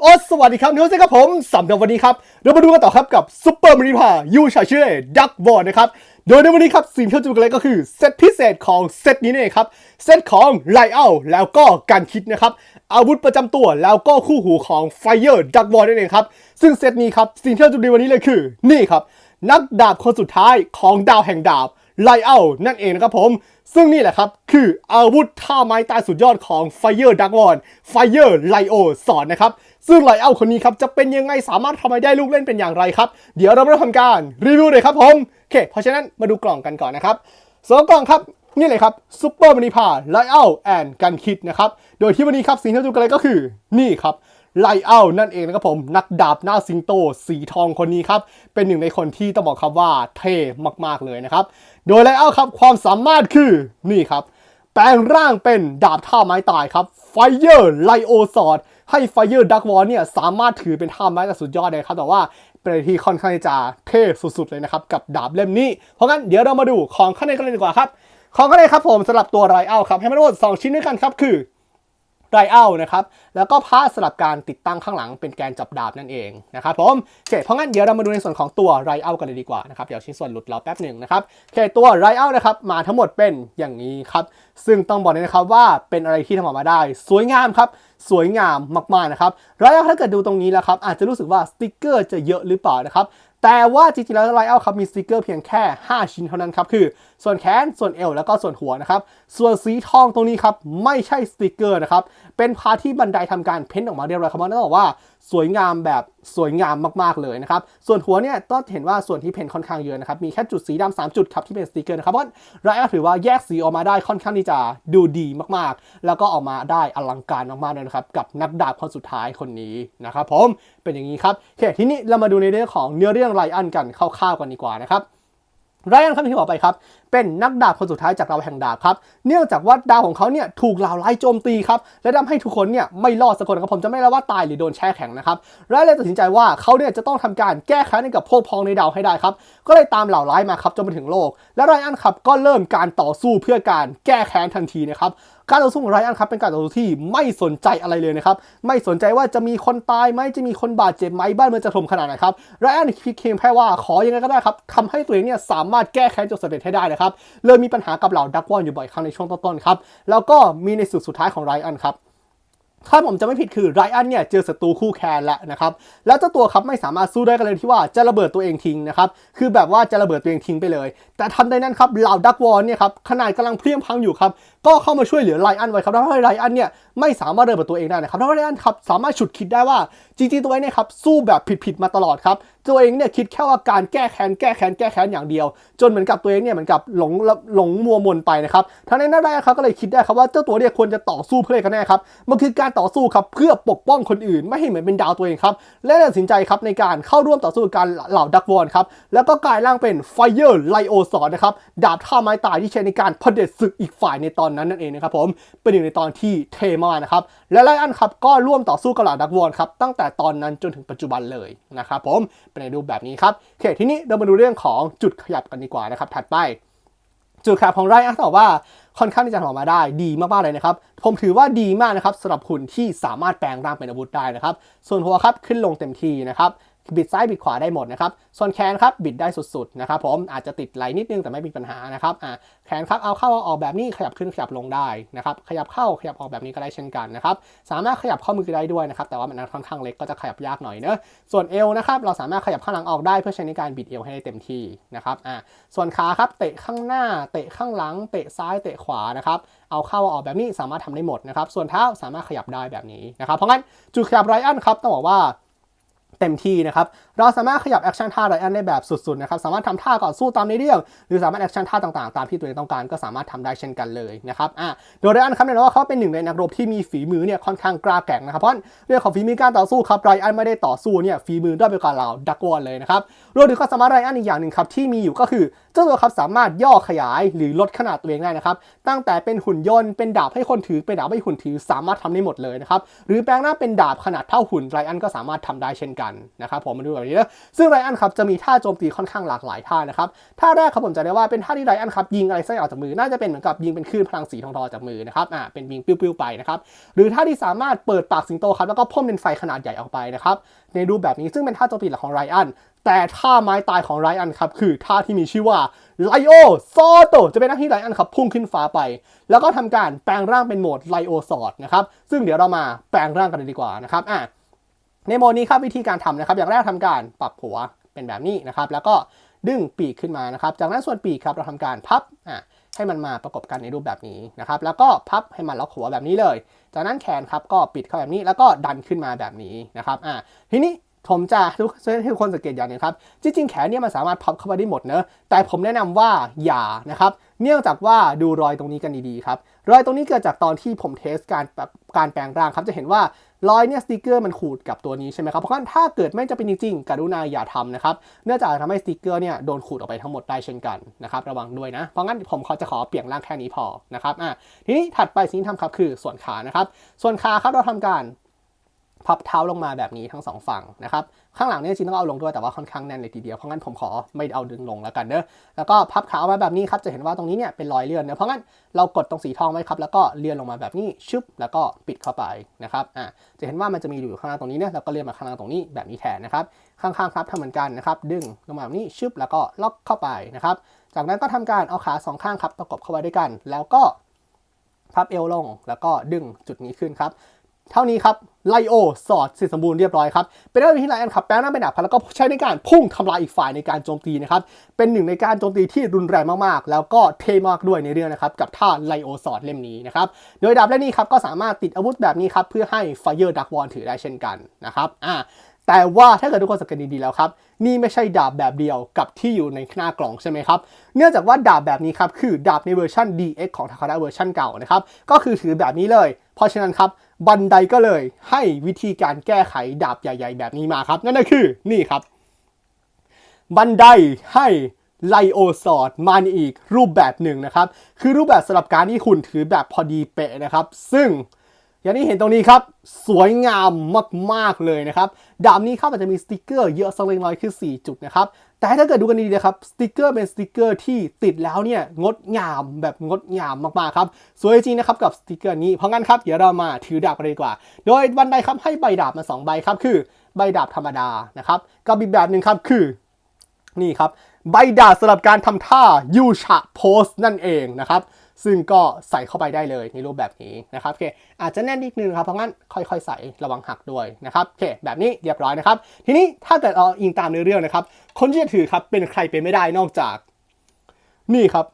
โอ้สวัสดีครับนิวส์ครับผมสำหรับวันนี้ครับเรามาดูกันต่อครับกับซุปเปอร์มาริพายูชาเช่ดักบอลนะครับโดยในวันนี้ครับสิ่งที่เราจะดูกันเลยก็คือเซตพิเศษของเซตนี้นี่เองครับเซตของไลเอาแล้วก็การคิดนะครับอาวุธประจำตัวแล้วก็คู่หูของไฟเออร์ดักบอลนั่นเองครับซึ่งเซตนี้ครับสิ่งที่เราจะดูในวันนี้เลยคือนี่ครับ นักดาบคนสุดท้ายของดาวแห่งดาบไลเอานั่นเองนะครับผม ซึ่งนี่แหละครับ คืออาวุธท่าไม้ตายสุดยอดของไฟเ r อร์ดักวอนไฟเ r อร์ไลโอสอนนะครับ ซึ่งไลเอาคนนี้ครับ จะเป็นยังไงสามารถทำให้ได้ลูกเล่นเป็นอย่างไรครับ เดี๋ยวเรามาเริ่มทำการรีวิวเลยครับผม โอเค เพราะฉะนั้นมาดูกล่องกันก่อนนะครับสองกล่องครับนี่เลยครับซูเปอร์มินิพาไลเอาแอนกันคิดนะครับ โดยที่วันนี้ครับสิ่งที่เราดูกันเลยก็คือนี่ครับ ไลเอานั่นเองนะครับผม นักดาบหน้าสิงโต สีทองคนนี้ครับ เป็นหนึ่งในคนที่ต้องบอกครับว่าเท่มากๆเลยนะครับ โดยไลเอาครับความสามารถคือนี่ครับ แปลงร่างเป็นดาบท่าไม้ตายครับไฟเ r อร์ไลโอซอดให้ไฟเ r อร์ดักวอลเนี่ยสามารถถือเป็นท่าไม้แต่สุดยอดเลยครับ แต่ว่าเป็นที่ค่อนข้างจะเท่สุดๆเลยนะครับ กับดาบเล่มนี้ เพราะงั้นเดี๋ยวเรามาดูของข้างในกันเลยดีกว่าครับ ของข้างในครับผมสำหรับตัวไรเอาครับให้มาทั้งหมด2ชิ้นด้วยกันครับคือ ไรเอานะครับ แล้วก็พาสสลับการติดตั้งข้างหลังเป็นแกนจับดาบนั่นเองนะครับผมโอเคเพราะงั้นเดี๋ยวเรามาดูในส่วนของตัวไรเอากันเลยดีกว่านะครับ เดี๋ยวชิ้นส่วนหลุดเราแป๊บหนึ่งนะครับโอเคตัวไรเอานะครับมาทั้งหมดเป็นอย่างนี้ครับ ซึ่งต้องบอกเลยนะครับว่าเป็นอะไรที่ทำออกมาได้ สวยงามครับสวยงามมากๆนะครับไรเอาถ้าเกิดดูตรงนี้แล้วครับอาจจะรู้สึกว่าสติกเกอร์จะเยอะหรือเปล่านะครับแต่ว่าจริงๆแล้วไรเอาครับมีสติกเกอร์เพียงแค่ 5 ชิ้นเท่านั้นครับ คือส่วนแขนส่วนเอวแล้วก็ส่วนหัวนะครับ ส่วนสีทองตรงนี้ครับ ไม่ใช่สติกเกอร์นะครับ เป็นพาที่บันไดทำการเพ้นท์ออกมาเรียบร้อยครับต้องบอกว่าสวยงามแบบสวยงามมากๆเลยนะครับ ส่วนหัวเนี่ยต้องเห็นว่าส่วนที่เพ้นท์ค่อนข้างเยอะนะครับ มีแค่จุดสีดำสามจุดครับที่เป็นสติกเกอร์นะครับเพราะไรเอาถือว่าแยกสีออกมาได้ค่อนข้างที่จะดูดีมากๆ แล้วก็ออกมาได้อลังการมากๆเลยนะครับกับนักดาบคนสุดท้ายคนนี้นะครับผมเป็นอย่างนี้ครับโอเคทีนี้เรามาดูในเรื่องของเนื้อเรื่องไรอันกันคร่าวๆกันดีกว่านะครับไรอันครับที่บอกไปครับ เป็นนักดาบคนสุดท้ายจากดาวแห่งดาบครับ เนื่องจากว่าดาวของเขาเนี่ยถูกเหล่าร้ายโจมตีครับ และทำให้ทุกคนเนี่ยไม่รอดสักคนครับผมจะไม่เล่าว่าตายหรือโดนแช่แข็งนะครับไรอันเลยตัดสินใจว่าเขาเนี่ยจะต้องทำการแก้แค้นกับพวกพ้องในดาวให้ได้ครับ ก็เลยตามเหล่าร้ายมาครับจนมาถึงโลก และไรอันครับก็เริ่มการต่อสู้เพื่อการแก้แค้นทันทีนะครับ การต่อสู้ของไรอันครับเป็นการต่อสู้ที่ไม่สนใจอะไรเลยนะครับ ไม่สนใจว่าจะมีคนตายไหมจะมีคนบาดเจ็บไหมบ้านเมืองจะถล่มขนาดไหนครับไรอันคิดเคียงแค่ว่าขอยังไงก็ได้ครับทำให้ตัวเองเนี่ยสามารถแก้แค้นจนสำเร็จให้ได้นะครับเลยมีปัญหากับเหล่าดักวอนอยู่บ่อยครั้งในช่วงต้นๆครับแล้วก็มีในสุดสุดท้ายของไรอันครับ ถ้าผมจะไม่ผิดคือไรอันเนี่ยเจอศัตรูคู่แคนแล้วนะครับ แล้วเจ้าตัวครับไม่สามารถสู้ได้กันเลยที่ว่าจะระเบิดตัวเองทิ้งนะครับ คือแบบว่าจะระเบิดตัวเองทิ้งไปเลย แต่ทันใดนั้นครับเหล่าดักวอนเนี่ยครับขนาดกำลังเพลียงพังอยู่ครับ ก็เข้ามาช่วยเหลือไรอันไว้ครับทำให้ไรอันเนี่ย ไม่สามารถระเบิดตัวเองได้นะครับทำให้ไรอันครับสามารถฉุดคิดได้ว่าจริงๆตัวเองเนี่ยครับสู้แบบผิดๆมาตลอดครับตัวเองเนี่ยคิดแค่ว่าการแก้แค้นแก้แค้นแก้แค้นอย่างเดียว จนเหมือนกับตัวเองเนี่ยเหมือนกับหลงหลงมัวมนไปนะครับทั้งนี้นั่นได้ครับก็เลยคิดได้ครับว่าเจ้าตัวเนี่ยควรจะต่อสู้เพื่อกันแน่ครับมันคือการต่อสู้ครับเพื่อปกป้องคนอื่น ไม่ให้เหมือนเป็นดาวตัวเองครับและตัดสินใจครับในการเข้าร่วมต่อสู้กับการเหล่าดักวอนครับแล้วก็กลายร่างเป็นไฟเ r อร์ไลโอซอร์นะครับดาบท่าไม้ตายที่ใช้ในการเผด็จศึกอีกฝ่ายในตอนนั้นนั่นเองนะครับผมเป็นหนึ่งในตอนที่เทมานะครับและไลอันครับก็ร่วมต่อสู้กับเหล่าดักวอนครับตั้งแต่ตอนนั้นจนถึงปัจจุบันเลยนะครับผมเป็นในรูปแบบนี้ครับโอเคทีนี้เรามาดูเรื่องของจุดขยับกันดีกว่านะครับถัดไปจุดขยับของไรอันตอบว่าค่อนข้างที่จะออกมาได้ดีมากๆเลยนะครับ ผมถือว่าดีมากนะครับสำหรับคุณที่สามารถแปลงร่างเป็นอาวุธได้นะครับ ส่วนหัวครับขึ้นลงเต็มที่นะครับ บิดซ้ายบิดขวาได้หมดนะครับ ส่วนแขนครับบิดได้สุดๆนะครับผมอาจจะติดไหลนิดนึงแต่ไม่มีปัญหานะครับอ่าแขนครับเอาเข้าเอาออกแบบนี้ขยับขึ้นขยับลงได้นะครับขยับเข้าขยับออกแบบนี้ก็ได้เช่นกันนะครับสามารถขยับข้อมือได้ด้วยนะครับแต่ว่ามันค่อนข้างเล็กก็จะขยับยากหน่อยเนอะส่วนเอวนะครับเราสามารถขยับข้างหลังออกได้เพื่อใช้ในการบิดเอวให้ได้เต็มที่นะครับอ่าส่วนขาครับเตะข้างหน้าเตะข้างหลัง เตะซ้ายเตะขวานะครับเอาเข้าเอาออกแบบนี้สามารถทำได้หมดนะครับส่วนเท้าสามารถขยับได้แบบนี้นะครับเพราะงั้นจุดขยับไรอันครับต้องบอกว่า เต็มที่นะครับ เราสามารถขยับแอคชั่นท่าไรอันได้แบบสุดๆนะครับสามารถทำท่าก่อนสู้ตามในเรื่อง หรือสามารถแอคชั่นท่าต่างๆ ตามที่ตัวเองต้องการก็สามารถทำได้เช่นกันเลยนะครับอะโดยไรอันครับเนี่ยว่าเขาเป็นหนึ่งในนักรบที่มีฝีมือเนี่ยค่อนข้างกล้าแกร่งนะครับเพราะเรื่องของฝีมือการต่อสู้ครับไรอันไม่ได้ต่อสู้เนี่ยฝีมือด้อยไปกว่าเราดักวอนเลยนะครับรวมถึงความสามารถไรอันอีกอย่างหนึ่งครับที่มีอยู่ก็คือ จ้าตัวครับสามารถย่อขยายหรือลดขนาดตัวเองได้นะครับ ตั้งแต่เป็นหุ่นยนต์เป็นดาบให้คนถือเป็นดาบให้หุ่นถือสามารถทำได้หมดเลยนะครับ หรือแปลงหน้าเป็นดาบขนาดเท่าหุ่นไรอันก็สามารถทำได้เช่นกันนะครับผมมาดูแบบนี้นะซึ่งไรอันครับจะมีท่าโจมตีค่อนข้างหลากหลายท่านะครับท่าแรกครับผมจะได้ว่าเป็นท่าที่ไรอันครับยิงอะไรสักอย่างออกจากมือน่าจะเป็นเหมือนกับยิงเป็นคลื่นพลังสีทองทอจากมือนะครับอ่าเป็นยิงปิ้วๆไปนะครับหรือท่าที่สามารถเปิดปากสิงโตครับแล้วก็พ่นเป็นไฟขนาดใหญ่ออกไปนะครับในรูปแบบนี้ซึ่งเป็นท่าโจมตีหลักของไรอัน แต่ท่าไม้ตายของไรอันครับคือท่าที่มีชื่อว่าไลโอซอโตจะเป็นหน้าที่ไรอันครับพุ่งขึ้นฟ้าไป แล้วก็ทำการแปลงร่างเป็นโหมดไลโอซอดนะครับซึ่งเดี๋ยวเรามาแปลงร่างกันเลยดีกว่านะครับอะในโหมดนี้ครับวิธีการทำนะครับ อย่างแรกทำการปรับหัวเป็นแบบนี้นะครับแล้วก็ดึงปีกขึ้นมานะครับ จากนั้นส่วนปีกครับเราทำการพับอะให้มันมาประกบกันในรูปแบบนี้นะครับ แล้วก็พับให้มันล็อกหัวแบบนี้เลย จากนั้นแขนครับก็ปิดเข้าแบบนี้แล้วก็ดันขึ้นมาแบบนี้นะครับอะทีนี้ ผมจะทุกให้ทุกคนสังเกตอย่างนึงครับ จริงๆ แขนเนี่ยมันสามารถพับเข้าไปได้หมดเนอะแต่ผมแนะนำว่าอย่านะครับ เนื่องจากว่าดูรอยตรงนี้กันดีๆครับ รอยตรงนี้เกิดจากตอนที่ผมเทสการแบบการแปลงร่างครับ จะเห็นว่ารอยเนี่ยสติกเกอร์มันขูดกับตัวนี้ใช่ไหมครับ เพราะฉะนั้นถ้าเกิดไม่จะเป็นจริงๆกรุณาอย่าทำนะครับ เนื่องจากทำให้สติกเกอร์เนี่ยโดนขูดออกไปทั้งหมดได้เช่นกันนะครับ ระวังด้วยนะ เพราะงั้นผมขอจะขอเปลี่ยนร่างแค่นี้พอนะครับ อะ ทีนี้ถัดไปสิ่งที่ทำครับคือส่วนขานะครับ ส่วนขาครับเราทำการ พับเท้าลงมาแบบนี้ทั้งสองฝั่งนะครับข้างหลังเนี่ยจริงต้องเอาลงด้วยแต่ว่าค่อนข้างแน่นเลยทีเดียวเพราะงั้นผมขอไม่เอาดึงลงแล้วกันเนอะแล้วก็พับขาออกมาแบบนี้ครับจะเห็นว่าตรงนี้เนี่ยเป็นรอยเลื่อนเนอะเพราะงั้นเรากดตรงสีทองไว้ครับแล้วก็เลื่อนลงมาแบบนี้ชึบแล้วก็ปิดเข้าไปนะครับอะจะเห็นว่ามันจะมีอยู่ข้างล่างตรงนี้เนี่ยแล้วก็เลื่อนมาข้างล่างตรงนี้แบบนี้แทนนะครับข้างๆครับทำเหมือนกันนะครับดึงลงมาแบบนี้ชึบแล้วก็ล็อกเข้าไปนะครับจากนั้นก็ทำการเอาขาสองข้างครับประกบเข้าไว้ด้วยกัน แล้วก็พับเอวลงแล้วก็ดึงจุดนี้ขึ้นครับ เท่านี้ครับไลโอสอดเสร็จสมบูรณ์เรียบร้อยครับ เป็นเรื่องที่ไลอันขับแปลงหน้าเป็นดาบครับแล้วก็ใช้ในการพุ่งทำลายอีกฝ่ายในการโจมตีนะครับ เป็นหนึ่งในการโจมตีที่รุนแรงมากๆ แล้วก็เท่มากด้วยในเรื่องนะครับ กับท่าไลโอสอดเล่มนี้นะครับ โดยดาบเล่มนี้ครับก็สามารถติดอาวุธแบบนี้ครับ เพื่อให้ไฟเยอร์ดักวอนถือได้เช่นกันนะครับอ่า แต่ว่าถ้าเกิดทุกคนสังเกตดีๆแล้วครับ นี่ไม่ใช่ดาบแบบเดียวกับที่อยู่ในหน้ากล่องใช่ไหมครับ เนื่องจากว่าดาบแบบนี้ครับคือดาบในเวอร์ชัน DX ของทาคา a เวอร์ชันเก่านะครับ ก็คือถือแบบนี้เลย เพราะฉะนั้นครับบันไดก็เลยให้วิธีการแก้ไขดาบใหญ่ ๆ แบบนี้มาครับ นั่นก็คือนี่ครับ บันไดให้ไลโอซอดมาในอีกรูปแบบหนึ่งนะครับ คือรูปแบบสำหรับการที่คุณถือแบบพอดีเป๊ะนะครับ ซึ่ง อย่างที่เห็นตรงนี้ครับ สวยงามมากๆเลยนะครับ ดาบนี้ครับมันจะมีสติกเกอร์เยอะสักเล็กน้อยคือ 4 จุดนะครับ แต่ถ้าเกิดดูกันดีๆนะครับ สติกเกอร์เป็นสติกเกอร์ที่ติดแล้วเนี่ยงดงามแบบงดงามมากๆครับ สวยจริงนะครับกับสติกเกอร์นี้ เพราะงั้นครับ เดี๋ยวเรามาถือดาบกันเลยดีกว่า โดยบันไดครับให้ใบดาบมา 2 ใบครับ คือใบดาบธรรมดานะครับ กับอีกแบบหนึ่งครับคือนี่ครับ ใบดาสำหรับการทำท่ายูชะโพสนั่นเองนะครับ ซึ่งก็ใส่เข้าไปได้เลยในรูปแบบนี้นะครับโอเคอาจจะแน่นนิดนึงครับเพราะงั้นค่อยๆ ใส่ระวังหักด้วยนะครับโอเคแบบนี้เรียบร้อยนะครับ ทีนี้ถ้าเกิดเอาอิงตามเนื้อเรื่องนะครับ คนที่จะถือครับเป็นใครเป็นไม่ได้นอกจาก นี่ครับ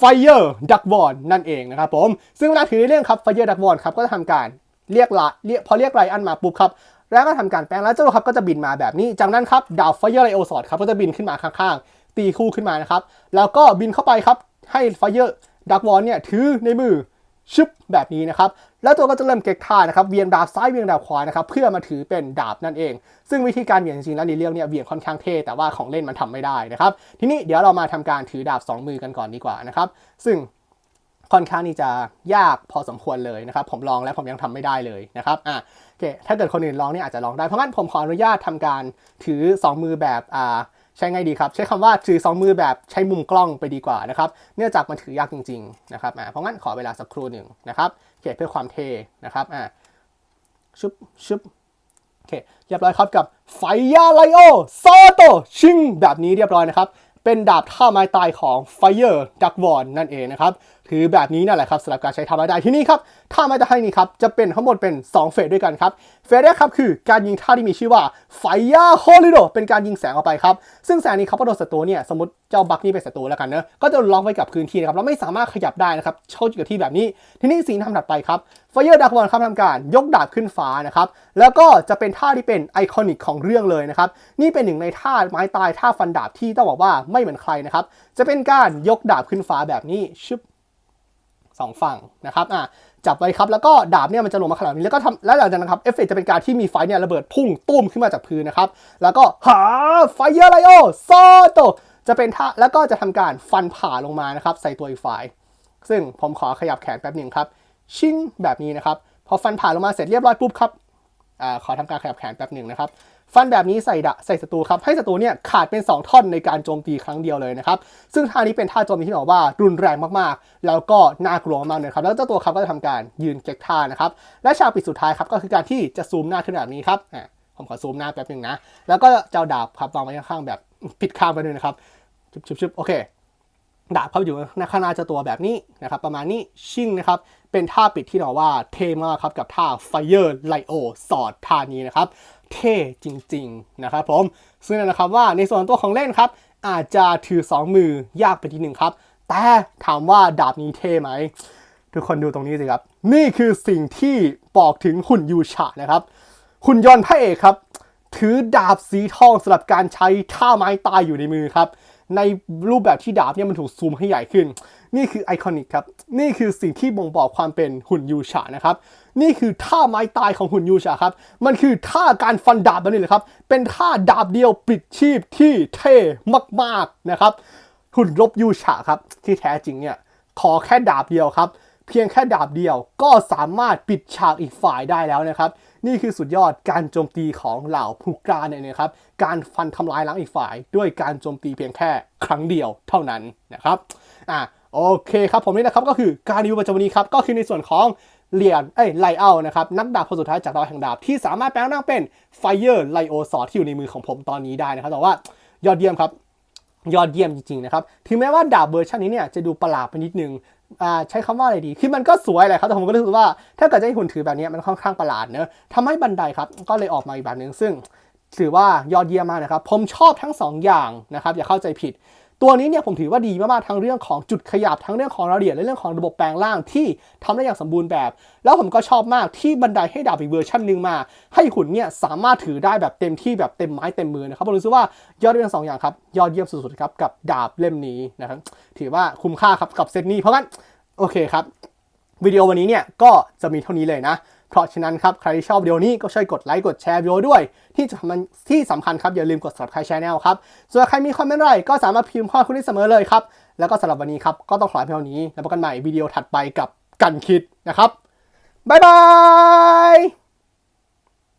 Fire Duck w a r นั่นเองนะครับผม ซึ่งเวลาถือในเรื่องครับ Fire Duck w a r ครับก็จะทำการเรียกละเรียกพอเรียกไรอันมาปุ๊บครับ แล้วก็ทำการแปลงแล้วเจ้าตัวครับก็จะบินมาแบบนี้ จากนั้นครับดาว Fire ไ i โอสอดครับก็จะบินขึ้นมาข้างๆ ตีคู่ขึ้นมานะครับ แล้วก็บินเข้าไปครับให้ Fire Duck w a r เนี่ยถือในมือชึบแบบนี้นะครับ แล้วตัวก็จะเริ่มเก็กท่านะครับเวียงดาบซ้ายเวียงดาบขวานะครับเพื่อมาถือเป็นดาบนั่นเอง ซึ่งวิธีการเวียงจริงๆแล้วในเรื่องเนี่ยเวียงค่อนข้างเท่แต่ว่าของเล่นมันทำไม่ได้นะครับ ทีนี้เดี๋ยวเรามาทำการถือดาบ 2 มือกันก่อนดีกว่านะครับ ซึ่ง ค่อนข้างที่จะยากพอสมควรเลยนะครับ ผมลองแล้วผมยังทำไม่ได้เลยนะครับอะโอเคถ้าเกิดคนอื่นลองเนี่ยอาจจะลองได้ เพราะงั้นผมขออนุญาตทำการถือ 2 มือแบบอ่าใช้ไงดีครับ ใช้คำว่าถือ 2 มือแบบใช้มุมกล้องไปดีกว่านะครับเนื่องจากมันถือยากจริงๆนะครับอ่าเพราะงั้นขอเวลาสักครู่หนึ่งนะครับโอเคเพื่อความเท่นะครับอ่าชุบชุบโอเคเรียบร้อยครับกับไฟยาไลโอโซโตชิงแบบนี้เรียบร้อยนะครับเป็นดาบท่าไม้ตายของ Fire Duck w a r นั่นเองนะครับ ถือแบบนี้นั่นแหละครับสำหรับการใช้ท่าไม้ที่นี่ครับท่าไม้ตายนี้ครับจะเป็นทั้งหมดเป็น 2 เฟสด้วยกันครับ เฟสแรกครับคือการยิงท่าที่มีชื่อว่า Fire Holido เป็นการยิงแสงออกไปครับ ซึ่งแสงนี้ครับพอโดนศัตรูเนี่ยสมมติเจ้าบักนี่เป็นศัตรูแล้วกันเนอะก็จะล็อกไว้กับพื้นที่นะครับเราไม่สามารถขยับได้นะครับเข้าอยู่กับที่แบบนี้ ทีนี้สิ่งที่ทำถัดไปครับ Fire Duck w a r ครับทำการยกดาบขึ้นฟ้านะครับแล้วก็จะเป็นท่าที่เป็นไอคอนิกของเรื่องเลยนะครับนี่เป็นหนึ่งในท่าไม้ตายท่าฟันดาบที่ต้องบอกว่าไม่เหมือนใครนะครับจะเป็นการยกดาบขึ้นฟ้าแบบนี้ชึบ สองฝั่งนะครับอะจับไว้ครับแล้วก็ดาบเนี่ยมันจะลงมาขนาดนี้แล้วก็ทำแล้วหลังจากนั้นครับเอฟเฟกต์จะเป็นการที่มีไฟเนี่ยระเบิดพุ่งตุ้มขึ้นมาจากพื้นนะครับ แล้วก็หาไฟเยอร์ไลโอซอโตจะเป็นท่าแล้วก็จะทำการฟันผ่าลงมานะครับ ใส่ตัวอีกฝ่าย ซึ่งผมขอขยับแขนแป๊บหนึ่งครับ ชิงแบบนี้นะครับ พอฟันผ่าลงมาเสร็จเรียบร้อยปุ๊บครับอ่าขอทำการขยับแขนแป๊บหนึ่งนะครับ ฟันแบบนี้ใส่ดะใส่ศัตรูครับให้ศัตรูเนี่ยขาดเป็น 2 ท่อนในการโจมตีครั้งเดียวเลยนะครับซึ่งท่านี้เป็นท่าโจมตีที่บอกว่ารุนแรงมากๆ แล้วก็น่ากลัวมากเลยครับแล้วเจ้าตัวครับก็จะทำการยืนเก็กท่านะครับและฉากปิดสุดท้ายครับก็คือการที่จะซูมหน้าขึ้นแบบนี้ครับผมขอซูมหน้าแป๊บหนึ่งนะแล้วก็เจะเอาดาบครับวางไว้ข้างๆแบบปิดข้างไปเลยนะครับชุบๆโอเคดาบเขาอยู่ในข้างหน้าเจ้าตัวแบบนี้นะครับประมาณนี้ชิ่งนะครับเป็นท่าปิดที่เราว่าเท่มากครับกับท่า Fire l i o สอดท่านี้นะครับ เท่จริงๆนะครับผมซึ่งนะครับว่าในส่วนตัวของเล่นครับอาจจะถือ 2 มือยากไปทีหนึ่งครับ แต่ถามว่าดาบนี้เท่ไหม ทุกคนดูตรงนี้สิครับ นี่คือสิ่งที่บอกถึงหุ่นยูชานะครับหุ่นยนต์พระเอกครับ ถือดาบสีทองสำหรับการใช้ท่าไม้ตายอยู่ในมือครับ ในรูปแบบที่ดาบเนี่ยมันถูกซูมให้ใหญ่ขึ้น นี่คือไอคอนิกครับ นี่คือสิ่งที่บ่งบอกความเป็นหุ่นยูชะนะครับ นี่คือท่าไม้ตายของหุ่นยูชะครับ มันคือท่าการฟันดาบแบบนี้เลยครับ เป็นท่าดาบเดียวปิดชีพที่เท่มากๆนะครับ หุ่นรบยูชะครับ ที่แท้จริงเนี่ยขอแค่ดาบเดียวครับ เพียงแค่ดาบเดียวก็สามารถปิดฉากอีกฝ่ายได้แล้วนะครับ นี่คือสุดยอดการโจมตีของเหล่าผู้กล้าเนี่ยนะครับ การฟันทำลายล้างอีกฝ่าย ด้วยการโจมตีเพียงแค่ครั้งเดียวเท่านั้นนะครับ อะโอเคครับผมนี่นะครับก็คือการรีวิวประจำวันนี้ครับก็คือในส่วนของเลียนเอ้ยไลเอานะครับนักดาบคนสุดท้ายจากดาวแห่งดาบที่สามารถแปลงร่างเป็นไฟเ r อร์ไลโอซอที่อยู่ในมือของผมตอนนี้ได้นะครับแต่ว่ายอดเยี่ยมครับยอดเยี่ยมจริงๆนะครับ ถึงแม้ว่าดาบเวอร์ชันนี้เนี่ยจะดูประหลาดไปนิดนึง ใช้คำว่าอะไรดี คือมันก็สวยแหละครับ แต่ผมก็รู้สึกว่า ถ้าเกิดจะให้หุ่นถือแบบนี้มันค่อนข้างประหลาดเนอะทำให้บันไดครับ ก็เลยออกมาอีกแบบหนึ่งซึ่งถือว่ายอดเยี่ยมมากนะครับ ผมชอบทั้งสองอย่างนะครับ อย่าเข้าใจผิด ตัวนี้เนี่ยผมถือว่าดีมากๆทั้งเรื่องของจุดขยับทั้งเรื่องของรายละเอียดและเรื่องของระบบแปลงร่างที่ทำได้อย่างสมบูรณ์แบบ แล้วผมก็ชอบมากที่บันไดให้ดาบอีกเวอร์ชันหนึ่งมา ให้หุ่นเนี่ยสามารถถือได้แบบเต็มที่แบบเต็มไม้เต็มมือนะครับผมรู้สึกว่ายอดเยี่ยมสองอย่างครับยอดเยี่ยมสุดๆครับกับดาบเล่มนี้นะครับถือว่าคุ้มค่าครับกับเซตนี้เพราะงั้นโอเคครับวิดีโอวันนี้เนี่ยก็จะมีเท่านี้เลยนะ เพราะฉะนั้นครับใครที่ชอบวิดีโอนี้ก็ช่วยกดไลค์กดแชร์วิดีโอด้วย ที่สำคัญที่สำคัญครับอย่าลืมกด subscribe channel ครับ ส่วนใครมีคอมเมนต์อะไรก็สามารถพิมพ์ข้อคุณได้เสมอเลยครับ แล้วก็สำหรับวันนี้ครับก็ต้องขอลาเพียงเท่านี้แล้วพบกันใหม่วิดีโอถัดไปกับกันคิดนะครับบ๊ายบาย